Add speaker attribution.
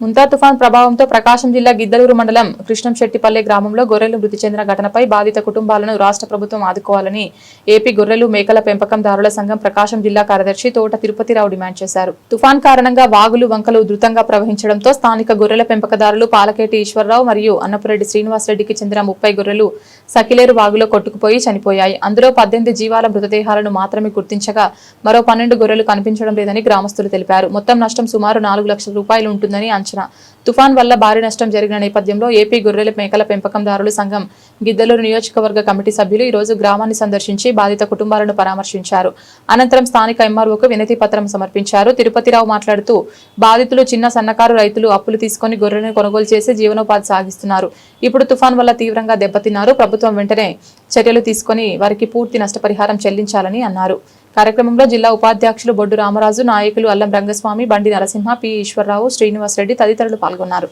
Speaker 1: ముంతా తుఫాన్ ప్రభావంతో ప్రకాశం జిల్లా గిద్దలూరు మండలం కృష్ణంశెట్టిపల్లె గ్రామంలో గొర్రెలు మృతి చెందిన ఘటనపై బాధిత కుటుంబాలను రాష్ట్ర ప్రభుత్వం ఆదుకోవాలని ఏపీ గొర్రెలు మేకల పెంపకందారుల సంఘం ప్రకాశం జిల్లా కార్యదర్శి తోట తిరుపతిరావు డిమాండ్ చేశారు. తుఫాన్ కారణంగా వాగులు వంకలు ఉధృతంగా ప్రవహించడంతో స్థానిక గొర్రెల పెంపకదారులు పాలకేటి ఈశ్వరరావు మరియు అన్నపురెడ్డి శ్రీనివాసరెడ్డికి చెందిన ముప్పై గొర్రెలు సకిలేరు వాగులో కొట్టుకుపోయి చనిపోయాయి. అందులో పద్దెనిమిది జీవాల మృతదేహాలను మాత్రమే గుర్తించగా మరో పన్నెండు గొర్రెలు కనిపించడం లేదని గ్రామస్తులు తెలిపారు. మొత్తం నష్టం సుమారు నాలుగు లక్షల రూపాయలు ఉంటుందని అంచనా తుఫాన్ వల్ల భారీ నష్టం జరిగిన నేపథ్యంలో ఏపీ గొర్రెల మేకల పెంపకందారుల సంఘం గిద్దలూరు నియోజకవర్గ కమిటీ సభ్యులు ఈ రోజు గ్రామాన్ని సందర్శించి బాధిత కుటుంబాలను పరామర్శించారు. అనంతరం స్థానిక ఎంఆర్ఓకు వినతి పత్రం సమర్పించారు. తిరుపతిరావు మాట్లాడుతూ బాధితులు చిన్న సన్నకారు రైతులు అప్పులు తీసుకొని గొర్రెలను కొనుగోలు చేసి జీవనోపాధి సాగిస్తున్నారు. ఇప్పుడు తుఫాన్ వల్ల తీవ్రంగా దెబ్బతిన్నారు. ప్రభుత్వం వెంటనే చర్యలు తీసుకొని వారికి పూర్తి నష్టపరిహారం చెల్లించాలని అన్నారు. కార్యక్రమంలో జిల్లా ఉపాధ్యక్షులు బొడ్డు రామరాజు నాయకులు అల్లం రంగస్వామి బండి నరసింహ పి ఈశ్వరరావు శ్రీనివాసరెడ్డి తదితరులు పాల్గొన్నారు.